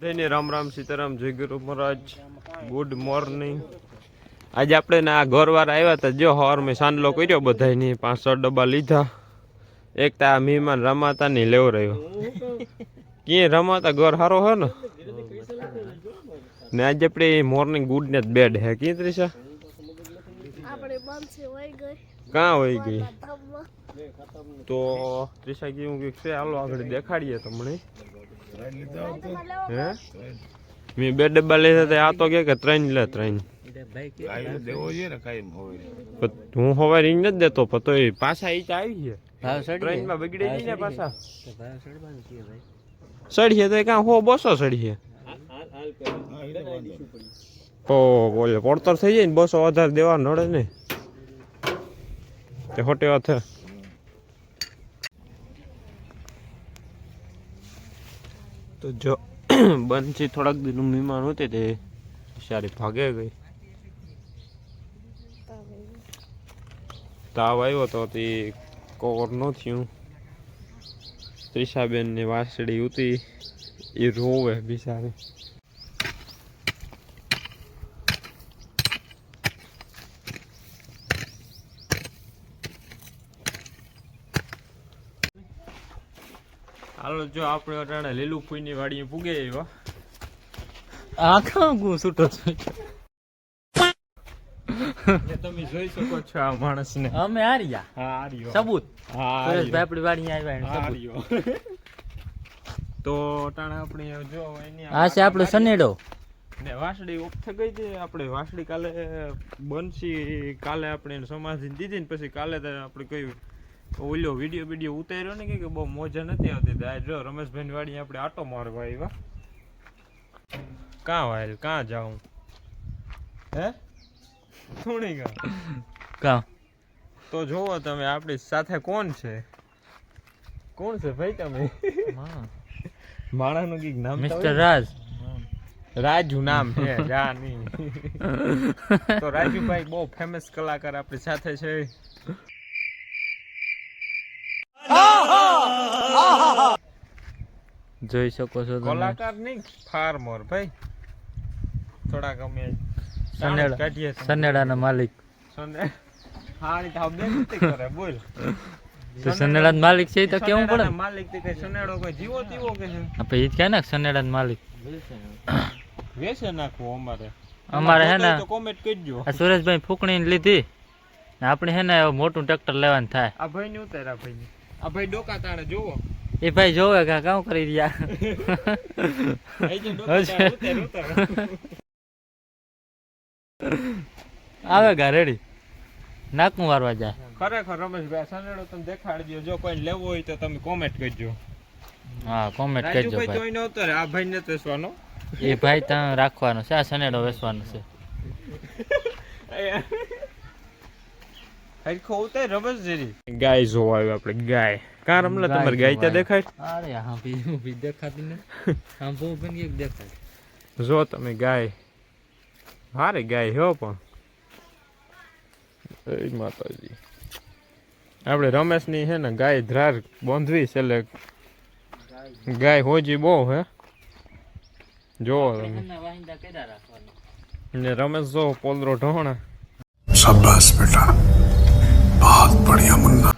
બધાને રામ રામ સીતારામ જય ગુરુ મહારાજ. ગુડ મોર્નિંગ આજે આપણે ને આ ઘરવાળા આવ્યા હતા. જો હોર મેં સાંડલો કર્યો બધાની પાંચ છ ડબ્બા લીધા. એક તો આ મહેમાન રમાતા નહીં લેવો રહ્યો. ક્યાંય રમાતા ઘર સારો હે ને? ને આજે આપણે મોર્નિંગ ગુડ ને બેડ હે. ક્યાં ત્રીસા કાં હોય ગઈ? તો ત્રીસા કેવું કંઈક છે હાલો આગળ દેખાડીએ તમને. મેં બે ડબ્બા લીધા હતા આ તો કે ત્રણ લે ત્રણ. હું હવે રીંગ નથી દેતો પણ તોય પાછા ઈ આવી છે ટ્રેનમાં બગડી ગઈ ને પાછા. સડીએ તો કાં હો બસો સડીએ. પડતર થઈ જાય ને બસો વધારે દેવા નડે ને. તે હોટે હાથે તો જો બંસી થોડાક દિનનું મહેમાન હોતે તે સારી ભાગે ગઈ. તાવ આવ્યો તો તે કવર ન થયું. ત્રિષાબેનની વાસળી ઉતી એ રોવે બિચારી. હાલો જો આપણે અટાણે લીલું ફૂઈની વાડી પૂગે એવા આખા ગુ છૂટો તમે જોઈ શકો છો આ માણસને. અમે હાર્યા હા આર્યો. સબૂત. હા આપણી વાડી આવ્યા સબૂત. તો અટાણે આપણે જો એની આ છે આપણો સનેડો ને વાસડી ઓફ થઈ ગઈ હતી આપણે વાસડી કાલે બનશી કાલે આપણે સમાધિ દીધી ને પછી કાલે આપણે કહ્યું ઓલ્યો વીડિયો વીડિયો ઉતાર્યો ને કે બહુ મોજા નથી આવતી તો આ જો રમેશભાઈ વાડી આપણે આટો મારવા આવ્યા કાં વાયલ કાં જાઉં? હે? થોડી ગા કાં? તો જોવો તમે આપણી સાથે કોણ છે? કોણ છે ભાઈ તમે? માણાનું કંઈક નામ મિસ્ટર રાજ. રાજુ નામ છે જા નહીં તો રાજુભાઈ બહુ ફેમસ કલાકાર આપણી સાથે છે. જોઈ શકો છો તમે. કલાકાર નહીં ફાર્મર ભાઈ. થોડા ગમે સનેડા. સનેડાના માલિક. સને હાણી તો બે કરે બોલ. તો સનેડાના માલિક છે તો કેવું પડે? માલિક તે કઈ સનેડો કોઈ જીવો જીવો કે છે? આપણે ઈ કે ને સનેડાના માલિક. વેસે નાખવું અમારે. અમારે હે ને તો કોમેન્ટ કરજો. આ સુરેશભાઈ ફૂકણી લીધી. ને આપણે હે ને મોટું ટ્રેક્ટર લેવાનું થાય. આ ભાઈ ની ઉતાર આ ભાઈ આ ભાઈ ડોકા તાણે જોવો. એ ભાઈ જોવે કે કામ કરી રહ્યા. આવે ગા રેડી. નાકું વારવા જાય ખરેખર રમેશભાઈ સનેડો તમે દેખાડજો. જો કોઈ લેવો હોય તો તમે કોમેન્ટ કરજો. હા કોમેન્ટ કરજો ભાઈ. જોઈ ઉતારે આ ભાઈ ને વેચવાનો એ ભાઈ ત્યાં રાખવાનો છે આ સનેડો વેચવાનો છે. હરખો ઉતાર રબસ જેરી ગાય જોવા આવ્યો આપણે ગાય કા રમલા તમારે ગાય ત્યાં દેખાય અરે હા ભી હું ભી દેખાતી ને આમ બહુ પણ એક દેખાય જો તમે ગાય હારે ગાય હો પણ એ માતાજી આપણે રમેશની છે ને ગાય ધ્રાર બાંધવી છે એટલે ગાય હોજી બહુ હે જો ને રમેશ જો પોલરો ઢોણા શાબાશ બેટા કાળિયા મુન્ના.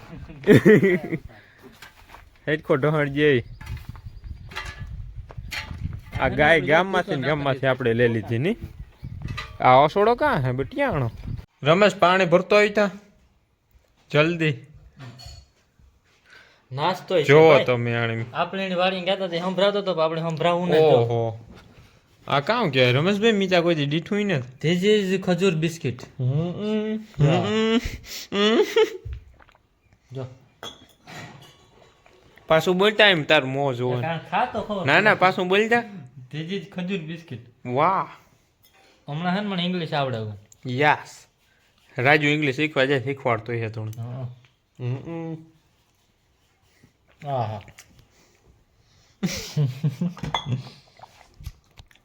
હેડકો ઢોહણ જે. આ ગાય ગામમાંથી ગામમાંથી આપણે લઈ લીધી ની. આ ઓસોડો કાં હે? બટિયાણો રમેશ પાણી ભરતો હોય ત્યાં? જલ્દી. નાસ્તો જો તમે આણી આપણે એની વાળી ગયા હતા સંભળાતો તો આપણે સંભળાવું ને ઓહો. આ કામ કે રમેશભાઈ મીચા કોઈ દીઠું ને? ધીસ ખજૂર બિસ્કિટ. હમ હમ. પાછું બોલતા એમ તાર મોં જોવો ના ના પાછું બોલતા ધીસ ખજૂર બિસ્કિટ. વાહ. હમણાં હે મને ઇંગ્લિશ આવડે યસ. રાજુ ઇંગ્લિશ શીખવા જાય શીખવાડતો છે થોડું. આહા.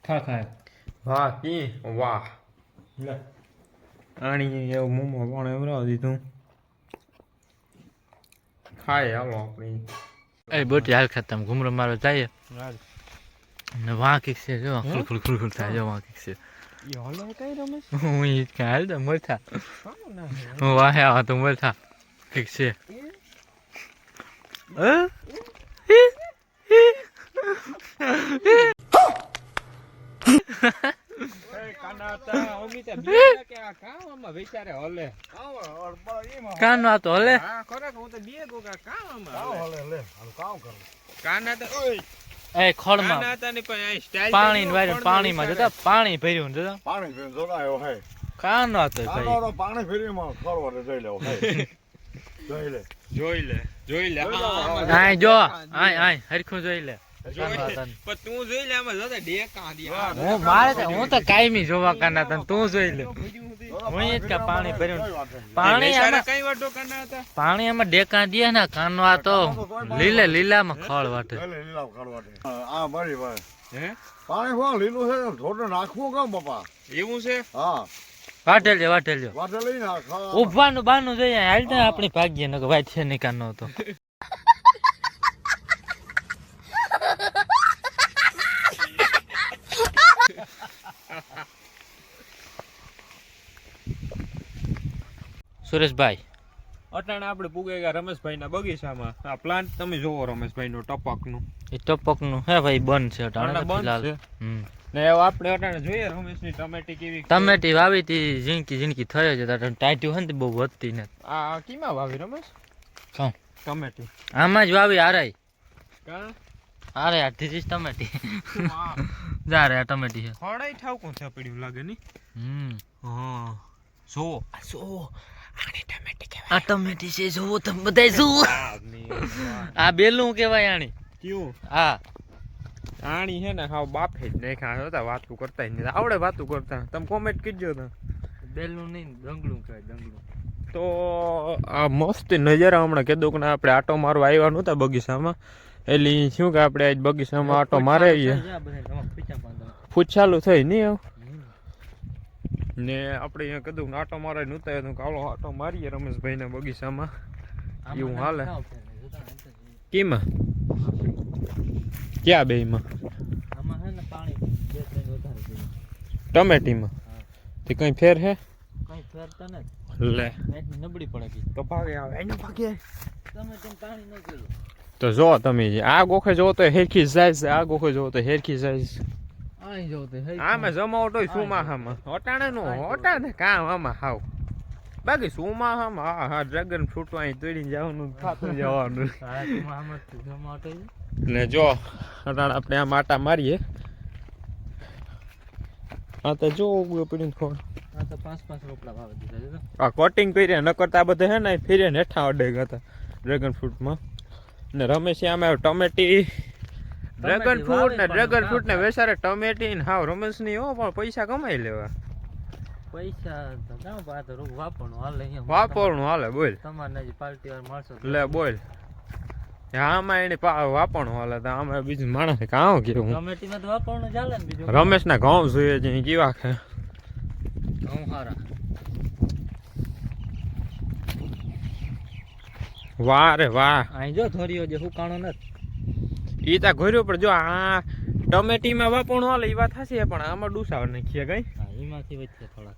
ખા ખા વાહ કી? વાહ. લે. આણી એવું મોમો પણ એવરાવ દીધું. ખાય હાલો આપણી. એ બોટી હાલ ખાતા ઘુમરો મારો જાય. ને વાં કીક છે જો. ખુલ ખુલ ખુલ ખુલ થાય જો વાં કીક છે? હું ઈ કે તો મરથા. હું વાહે આવા તો મરથા. ઠીક છે. એ કાના તા હલે. તો તો તો પણ પાણી ને જતા પાણી ભર્યું જતા. પાણી પીને જોડાયો હે કાનો આનો પાણી ફેરીમાં ખરવાડે જોઈ લેવો જોઈ લે જોઈ લે જોઈ લે જોઈ લે. આમાં આય જો આય આય હરખું જોઈ લે. ને. તું જોઈ લે આમાં જોતા હું મારે હું તો કાયમી જોવા કાના તું જોઈ લે. હું જ કે પાણી ભર્યું પાણી આમાં કઈ વાટો કાના હતા પાણી આમાં ડેકા દે ને કાનો આ તો લીલે લીલામાં ખોળ વાટે. આ મારી ભાઈ હે? પાણી કોણ લીલું છે. થોડું નાખવું કામ બાપા એવું છે? હા. વાટેલજો વાટેલજો વાટેલ વાટે નાખ હા. ઉભાનું બાનું જોઈએ હાલ તો આપણી ભાગ્ય ને છે નહીં કાનો હતો સુરેશભાઈ. અટાણે આપણે પૂગે ગયા રમેશભાઈના બગીચામાં. આ પ્લાન્ટ તમે જોવો રમેશભાઈનો ટપકનો. એ ટપકનો હે ભાઈ બંધ છે અટાણે બંધ છે. ને આપણે અટાણે જોઈએ રમેશની ટમેટી કેવી ટમેટી વાવી તી ઝીણકી ઝીણકી થઈ છે અટાણે ટાઈટ્યું હોય ને બહુ વધતી ને આ કીમાં વાવી રમેશ? શું? ટમેટી. આમાં જ વાવી આરાય કા? આરે અડધી જ ટમેટી જા રે આ ટમેટી છે. ફળાઈ ઠાવકું છે પડ્યું લાગે ની હમ. હા. જો જો આ ટમેટી છે જોવો તમે બધા જુઓ. આ બેલું કેવાય આણી ક્યું? હા. આણી છે ને હાવ બાફે જ નાખ્યા હતા વાતું કરતા જ નહીં આવડે વાતું કરતા. તમે કોમેન્ટ કીધો તો. બેલું નહીં દંગલું કહેવાય દંગલું તો આ મસ્ત નજારા હમણાં કીધું કે આપણે આટો મારવા આવ્યા નહોતા બગીચામાં. એટલે શું કે આપણે આજ બગીચામાં આટો મારે ફૂચાલું થઈ નહીં આવું ને આપણે અહીંયા કીધું આટો મારે નહોતા તો કાળો આટો મારીએ રમેશભાઈના બગીચામાં. એવું હાલે. કેમાં? ક્યાં બેમાં આમાં હે ને પાણી બે વધારે ટમેટીમાં? તે કઈ ફેર હે કઈ ફેરતા ને લે. નબળી પડે તો ભાગે આવે. એને ભાગે. તમે તેમ પાણી ન કર્યું તો જો તમે આ ગોખે જો તો હેરખી જાય છે આ ગોખે જો તો હેરખી જાય છે. જાવ આમાં જમાવટ હોય સુમાહામાં અટાણે નો અટાણે કામ આમાં હાવ. બાકી સુમાહામાં હા હા ડ્રેગન ફ્રૂટ અહીં તોડીને જવાનું ખાતું તું હે ને જો અટાણે આપણે આ માટા મારીએ. આ તો જો ઉગવું પડ્યું ને આ તો તો. કટિંગ કરી ન કરતા બધા હે ને ફેરે હેઠા અડે ગયા હતા ડ્રેગન ફ્રૂટમાં. ને રમેશ આમે ટમેટી. ડ્રેગન ફ્રૂટ ને ડ્રેગન ફ્રૂટ ને વેસારે ટમેટી ને હાવ રમેશની હો પણ પૈસા કમાઈ લેવા. પૈસા વાપરણું હાલે અહીંયા હાલે બોલ. તમારે પાર્ટી વાર લે બોલ. આમાં એને વાપરનું હાલે તો આમાં બીજું માણસ કાં કેવું ટમેટીમાં તો વાપરવાનું ચાલે ને બીજું રમેશ ના ઘઉં જોઈએ છે કેવા ઘઉં હારા. વાહ રે વાહ. અહીં જો ધોરીઓ જે હુકાણો નથી. ઈ તા ઘોર્યો પણ જો આ ટમેટીમાં વાપરનું હાલે ઈ વાત હશે પણ આમાં ડૂસા નાખીએ કઈ? હા એમાંથી વચ્ચે થોડા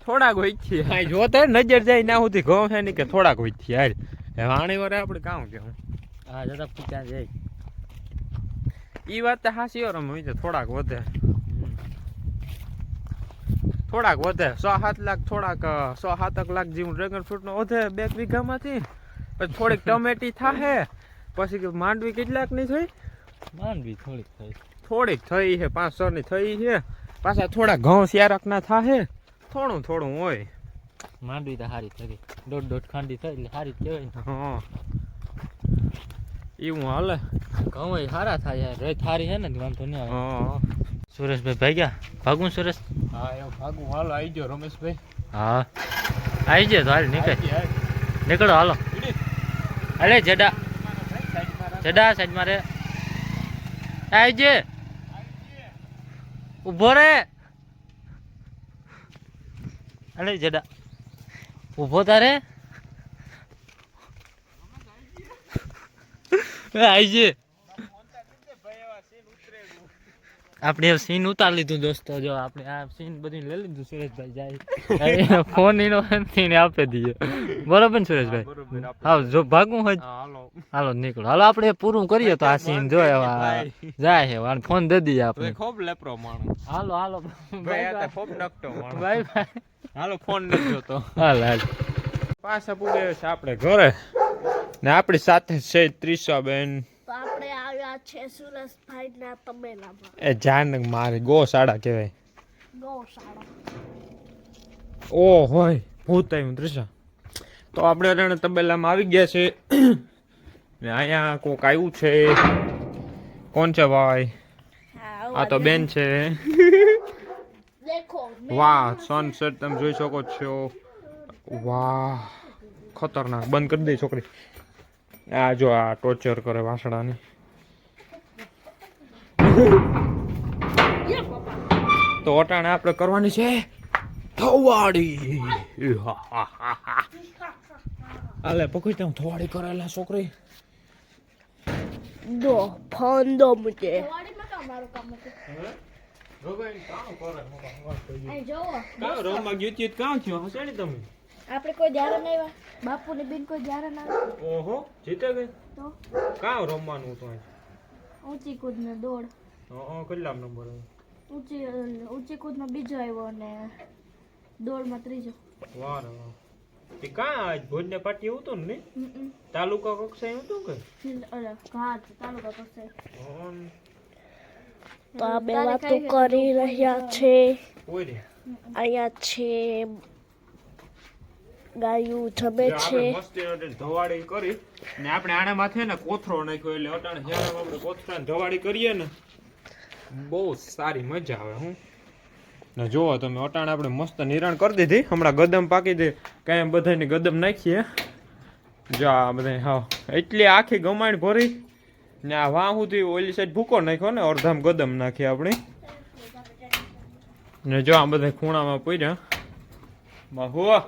થોડાક હોય છે જો તે નજર જાય ના સુધી ઘઉં છે ને કે થોડાક યાર એ આણી વારે આપણે કામ કેવું? હા જતા પૂછ્યા જાય. ઈ વાત તો હાસી વાર અમે થોડાક વધે. થોડાક વધે. સો સાત લાખ થોડાક સો સાતક લાખ જેવું ડ્રેગન ફ્રૂટ નો વધે બે વીઘામાંથી. પછી થોડીક ટમેટી થાહે પછી કે માંડવી કેટલાકની થઈ? માંડવી થોડીક થઈ. થોડીક થઈ છે પાંચ છ ની થઈ છે પાછા થોડા ઘઉં સ્યારક ના થાહે થોડું થોડું હોય. માંડવી તો સારી થઈ દોઢ દોઢ ખાંડી થઈ એટલે સારી કહેવાય હા. એવું હાલે. ઘઉં એ સારા થાય યાર રેત સારી છે ને વાંધો નહીં આવે. હા. સુરેશભાઈ ભાગ્યા ભાગું સુરેશ? હા એવું ભાગું. હાલો આવી ગયો રમેશભાઈ. હા. આવી જાય તો હાલ નીકળ. નીકળો હાલો. અરે જડા. જડા સાઈડ મારે. આવી જે ઊભો રે. અરે જડા. ઊભો તારે. આવી જે આપણે સીન ઉતાર લીધું દોસ્તો. જો આપણે આ સીન બધું લઈ લીધું સુરેશભાઈ જાય. ફોન એનો સીન આપી દઈએ બરોબર ને સુરેશભાઈ? હા જો ભાગવું હોય હાલો. હાલો નીકળો. હાલો આપણે પૂરું કરીએ તો આ સીન જો જાય છે. અને ફોન દે દઈએ આપણે. ખૂબ લેપરો માણસ. હાલો હાલો. ભાઈ ખૂબ નકટો માણસ. ભાઈ. હાલો ફોન નથી જોતો. હાલ હાલ. પાછા પૂગે છે આપણે ઘરે. ને આપણી સાથે છે ત્રીસા બેન તો આપણે આવ્યા છે સુરેશભાઈ ના તબેલામાં. એ જાન મારી ગોશાળા કહેવાય. ગોશાળા ઓ હોય ભૂત આવ્યું ત્રીસા તો આપણે અટાણે તબેલામાં આવી ગયા છે. ને અહીંયા કોક આવ્યું છે. કોણ છે ભાઈ? આ તો બેન છે. વાહ સનસેટ તમે જોઈ શકો છો. વાહ ખતરનાક. બંધ કરી દે છોકરી. આ જો આ ટોર્ચર કરે વાસણાની તો અટાણે આપણે કરવાની છે થવાડી આલે પકડી હું થવાડી કરેલા છોકરી. દો ફોન દો મુજે. તમે? આપણે કોઈ ધ્યાન નહીં આવ્યા. બાપુ ને બેન કોઈ ધ્યાન ના ઓહો જીતે ગઈ? તો? કાં રમવાનું હતું ઊંચી કૂદ ને દોડ. હા કેટલા નંબર ઊંચી ઊંચી કૂદમાં બીજો આવ્યો અને દોડમાં ત્રીજો. વાહ વાહ તે કાં આજ ભોજને પાટી હતું ને તાલુકા કક્ષાએ હતું કે? અરે તાલુકા પાસે તો આ બે વાતો કરી રહ્યા છે. અહીંયા છે ગાયું જમે છે. આપણે ધવાડી કરી. ને આપણે આને માથે ને કોથરો નાખ્યો એટલે અટાણે આપણે કોથરા ધવાડી કરીએ ને બહુ સારી મજા આવે, હું. ને જુઓ તમે, અટાણે આપણે મસ્ત નિરાણ કરી દીધી. હમણાં ગદમ પાકી દે. કાંઈ બધાની ગદમ નાખીએ. જો, આ બધા હા એટલી આખી ગમાણ ભરી. ને આ વાહ સુધી ઓલી સાઈડ ભૂકો નાખ્યો ને, અડધામ ગદમ નાખી આપણી. ને જો આ બધા ખૂણામાં પડ્યા. હુઆ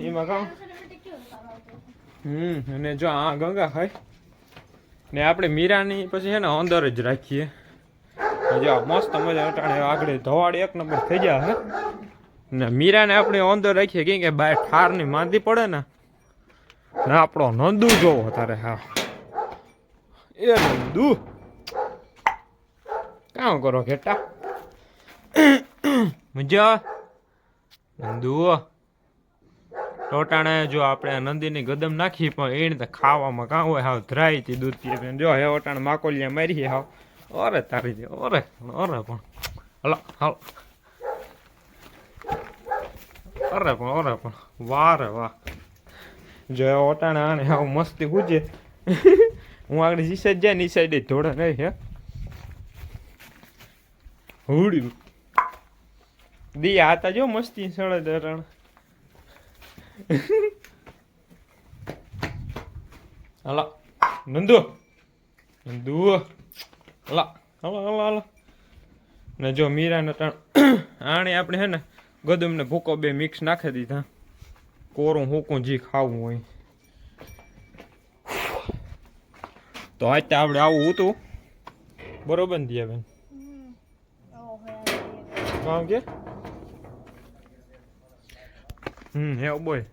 એમાં કામ? હમ, અને જો આ ગંગા ખાય. ને આપણે મીરાની પછી છે ને અંદર જ રાખીએ. જો મસ્ત મજા અટાણે આગળ ધવાડ એક નંબર થઈ ગયા હે. ને મીરાને આપણે અંદર રાખીએ કેમ કે બાય ઠારની માંદી પડે ને. ને આપણો નંદુ જોવો તારે હા. એ નંદુ. કામ કરો ઘેટા. મજા. નંદુ ટોટાણે જો આપણે નંદીની ગદમ નાખી, પણ એને તો ખાવામાં કાં હોય, હાવ ધરાય હતી દૂધ પીએ જો હે ઓટાણે માકોલિયા મારી હાવ. ઓરે તારી દે ઓરે ઓરે પણ. હલો, હાલો. અરે પણ, ઓરે પણ. વાહ રે વાહ. જો ઓટાણે આને હાવ મસ્તી ગુજે હું આગળ જી સાઈડ જાય ની સાઈડે ધોળે નહીં, હે. હુડ્યું. દી હતા જો મસ્તી સળે દરણ હલા નંદુ નંદુ હલા હલો હલો હલો ને જો મીરાને ત્રણ આણે આપણે હે ને ગદમને ભૂકો બે મિક્સ નાખી દીધા. કોરું હુકું જી ખાવું હોય. તો આજે આપણે આવું હતું. બરોબર ને દિયા બેન કામ કે? હમ હે બોય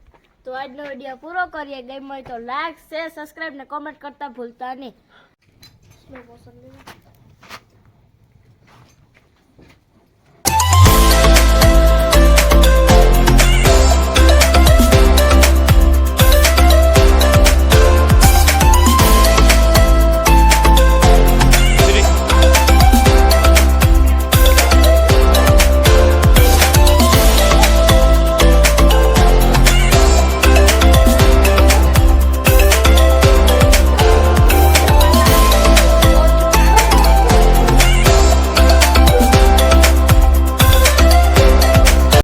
તો આજનો વીડિયો પૂરો કરીએ. ગમ્યો તો લાઈક શેર સબસ્ક્રાઇબ ને કોમેન્ટ કરતા ભૂલતા નહીં.